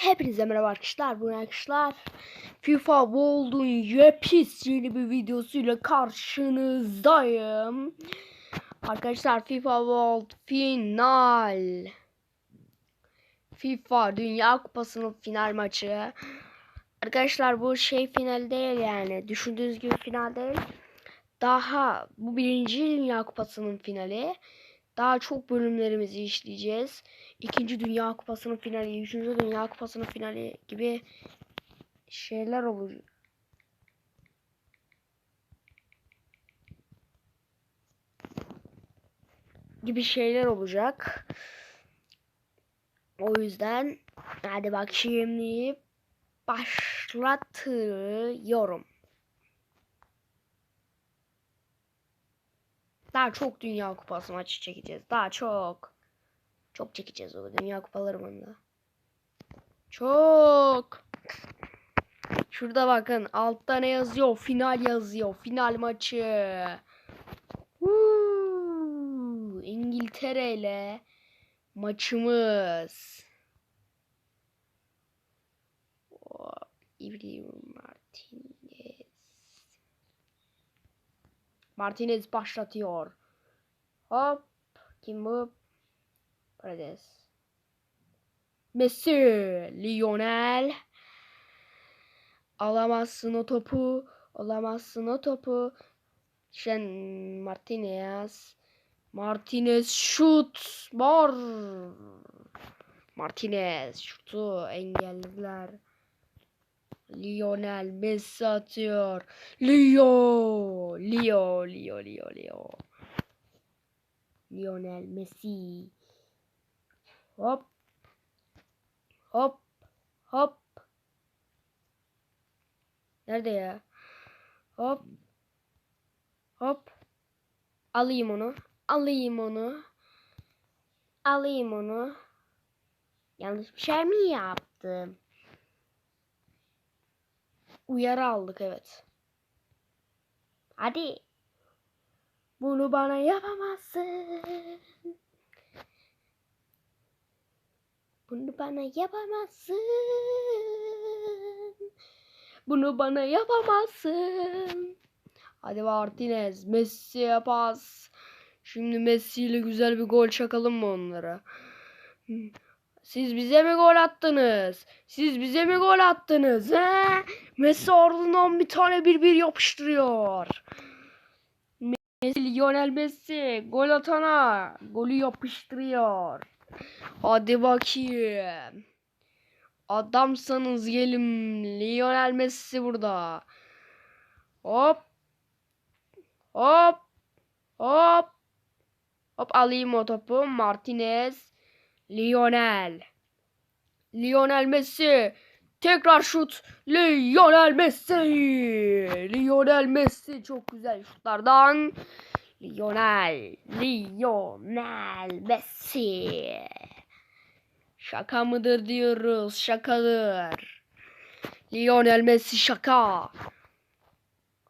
Hepinize merhaba arkadaşlar. Bu arkadaşlar FIFA World'un yepis yeni bir videosuyla karşınızdayım. Arkadaşlar FIFA World final. FIFA Dünya Kupası'nın final maçı. Arkadaşlar bu şey final değil yani. Düşündüğünüz gibi final değil. Daha bu birinci Dünya Kupası'nın finali. Daha çok bölümlerimizi işleyeceğiz. İkinci Dünya Kupası'nın finali, üçüncü Dünya Kupası'nın finali gibi şeyler olur. Gibi şeyler olacak. O yüzden hadi bak şimdi başlatıyorum. Daha çok Dünya Kupası maçı çekeceğiz. Daha çok. Çok çekeceğiz o Dünya Kupalarında. Çok. Şurada bakın altta ne yazıyor? Final yazıyor. Final maçı. Woo! İngiltere ile maçımız. Oh, İbrahim Martinez. Martinez başlatıyor. Hop. Kim bu? Paredes. Messi. Lionel. Alamazsın o topu. Alamazsın o topu. Şen Martinez. Martinez şut. Var. Martinez şutu engellediler. Lionel Messi atıyor. Leo. Leo. Leo. Leo. Leo. Lionel Messi. Hop. Hop. Hop. Nerede ya? Hop. Hop. Alayım onu. Alayım onu. Alayım onu. Yanlış bir şey mi yaptım? Uyarı aldık evet. Hadi. Bunu bana yapamazsın. Bunu bana yapamazsın. Bunu bana yapamazsın. Hadi Martinez. Messi'ye pas. Şimdi Messi ile güzel bir gol çakalım mı onlara? Siz bize mi gol attınız? Siz bize mi gol attınız? He? Messi ardından bir tane bir bir yapıştırıyor. Messi, Lionel Messi gol atana golü yapıştırıyor. Hadi bakayım. Adamsanız gelin. Lionel Messi burada. Hop. Hop. Hop. Hop alayım o topu. Martinez. Lionel. Lionel Messi. Tekrar şut. Lionel Messi. Lionel Messi çok güzel şutlardan. Lionel. Lionel Messi. Şaka mıdır diyoruz. Şakadır. Lionel Messi şaka.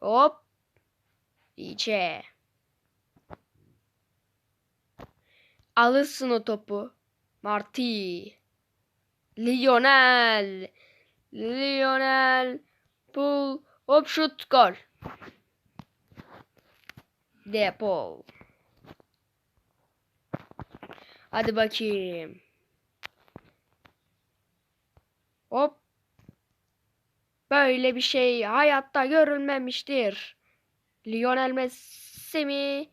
Hop. İçe. Alırsın o topu. Marti. Lionel. Lionel. Pull. Hop şut gol. Depol. Hadi bakayım. Hop. Böyle bir şey hayatta görülmemiştir. Lionel Messi mi?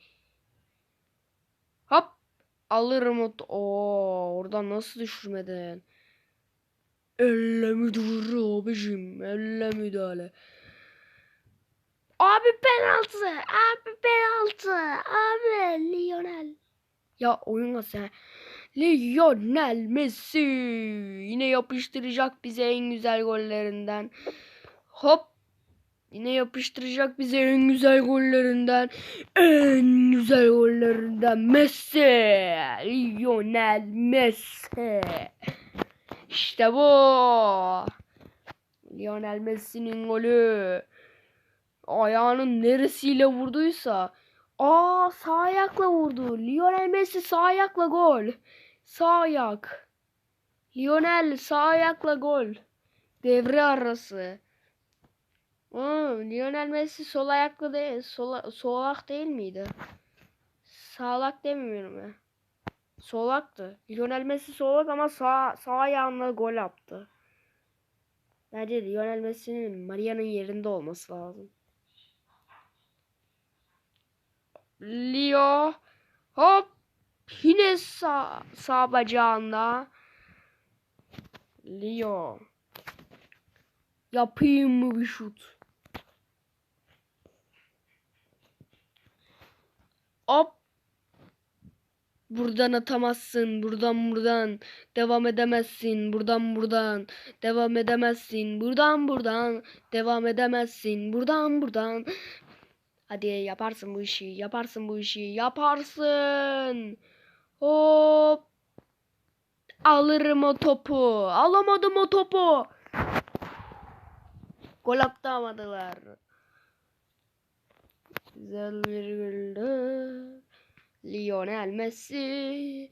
Alırım o. Oo, oradan nasıl düşürmedin? Elle müdahale abicim. Elle müdahale. Abi penaltı. Abi penaltı. Abi Lionel. Ya oyun nasıl? Lionel Messi yine yapıştıracak bize en güzel gollerinden. Hop yine yapıştıracak bize en güzel gollerinden. En güzel gollerinden Messi. Lionel Messi. İşte bu. Lionel Messi'nin golü. Ayağının neresiyle vurduysa. Aa sağ ayakla vurdu. Lionel Messi sağ ayakla gol. Sağ ayak. Lionel sağ ayakla gol. Devre arası. Aa, Lionel Messi sol ayaklı değil, sol, solak değil miydi? Sağlak demiyorum ya. Solaktı. Lionel Messi solak ama sağ, sağ ayağıyla gol yaptı. Bence Lionel Messi'nin Maria'nın yerinde olması lazım. Leo hop yine sağ, sağ bacağında. Leo yapayım mı bir şut? Hop Buradan atamazsın. Buradan buradan. Devam edemezsin. Buradan buradan. Devam edemezsin. Buradan buradan. Devam edemezsin. Buradan buradan. Hadi yaparsın bu işi. Yaparsın bu işi. Yaparsın. Hop. Alırım o topu. Alamadım o topu. Gol atamadılar. Güzel bir. Lionel Messi.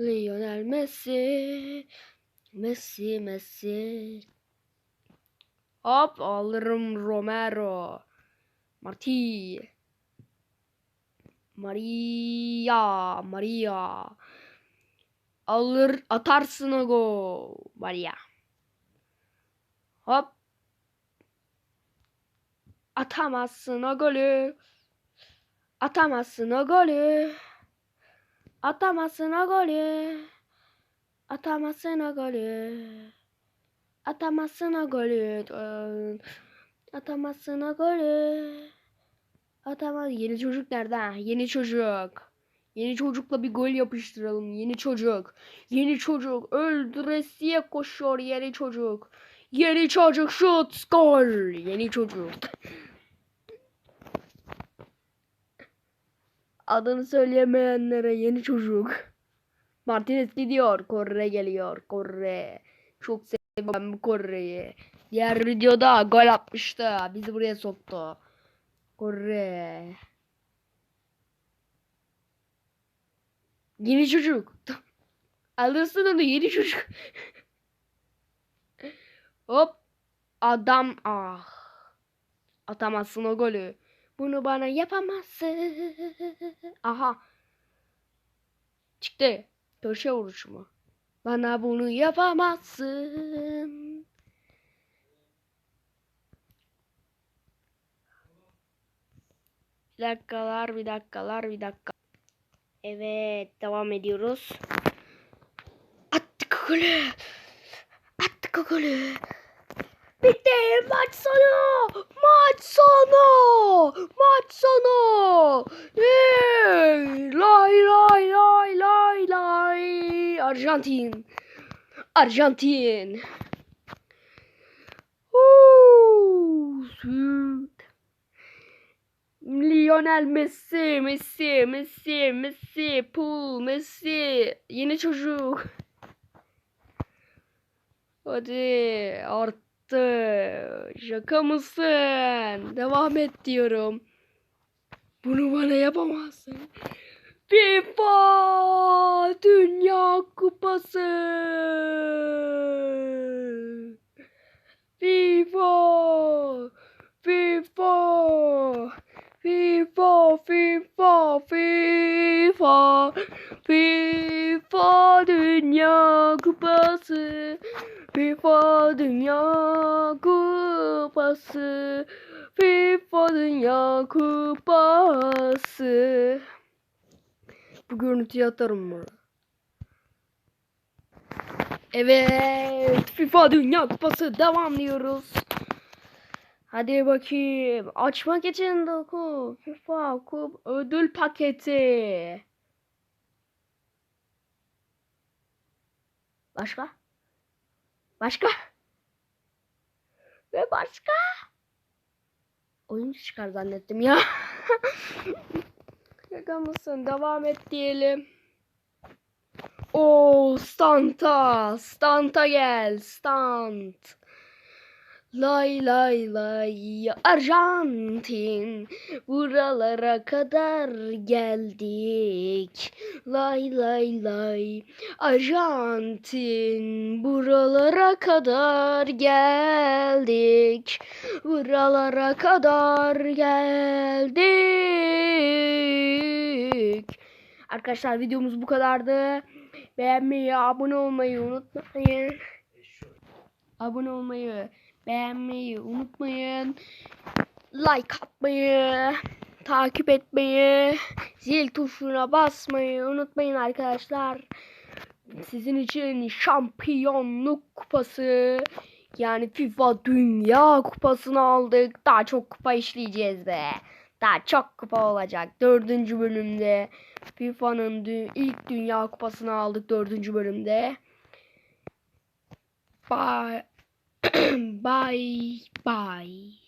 Lionel Messi. Messi Messi. Hop alırım Romero. Marti. Maria. Maria. Alır atarsın o gol. Maria. Hop. Atamazsın o golü. Atamazsın o golü. Atamazsın o golü. Atamazsın o golü. Atamazsın o golü. Atamazsın o golü. Atamaz. Yeni çocuk nerede? Yeni çocuk. Yeni çocukla bir gol yapıştıralım. Yeni çocuk. Yeni çocuk. Öldüresiye koşuyor yeni çocuk. Yeni çocuk şut gol. Yeni çocuk. Adını söyleyemeyenlere yeni çocuk. Martinez gidiyor. Korre geliyor. Korre. Çok seviyorum bu Korre'yi. Diğer videoda gol atmıştı. Bizi buraya soktu. Korre. Yeni çocuk. Alırsın onu yeni çocuk. Hop. Adam ah. Atamazsın o golü. Bunu bana yapamazsın. Aha. Çıktı. Köşe vuruşu mu? Bana bunu yapamazsın. Bir dakikalar, bir dakikalar, bir dakika. Evet, devam ediyoruz. Attık golü. Attık golü. Bitti maç sonu. Maç sonu. Maç sonu. Hey, lay lay lay lay lay. Arjantin. Arjantin. Lionel Messi, Messi, Messi, Messi, Pool, Messi. Yeni çocuk. Hadi arttı. Şaka mısın? Devam et diyorum. Bunu bana yapamazsın. FIFA Dünya Kupası. FIFA. FIFA. FIFA, FIFA, FIFA, FIFA Dünya Kupası, FIFA Dünya Kupası, FIFA Dünya Kupası. Bu görüntüyü atarım mı? Evet, FIFA Dünya Kupası devam diyoruz. Hadi bakayım. Açmak için doku. FIFA Kup ödül paketi. Başka? Başka? Ve başka? Oyuncu çıkar zannettim ya. Şaka mısın? Devam et diyelim. Oo, Stanta. Stanta gel. Stant. Lay lay lay Arjantin buralara kadar geldik. Lay lay lay Arjantin buralara kadar geldik. Buralara kadar geldik. Arkadaşlar videomuz bu kadardı. Beğenmeyi, abone olmayı unutmayın. Abone olmayı, beğenmeyi unutmayın. Like atmayı, takip etmeyi, zil tuşuna basmayı unutmayın arkadaşlar. Sizin için şampiyonluk kupası yani FIFA Dünya Kupası'nı aldık. Daha çok kupa işleyeceğiz be. Daha çok kupa olacak. Dördüncü bölümde FIFA'nın dü- ilk Dünya Kupası'nı aldık dördüncü bölümde. Bye. bye. Bye.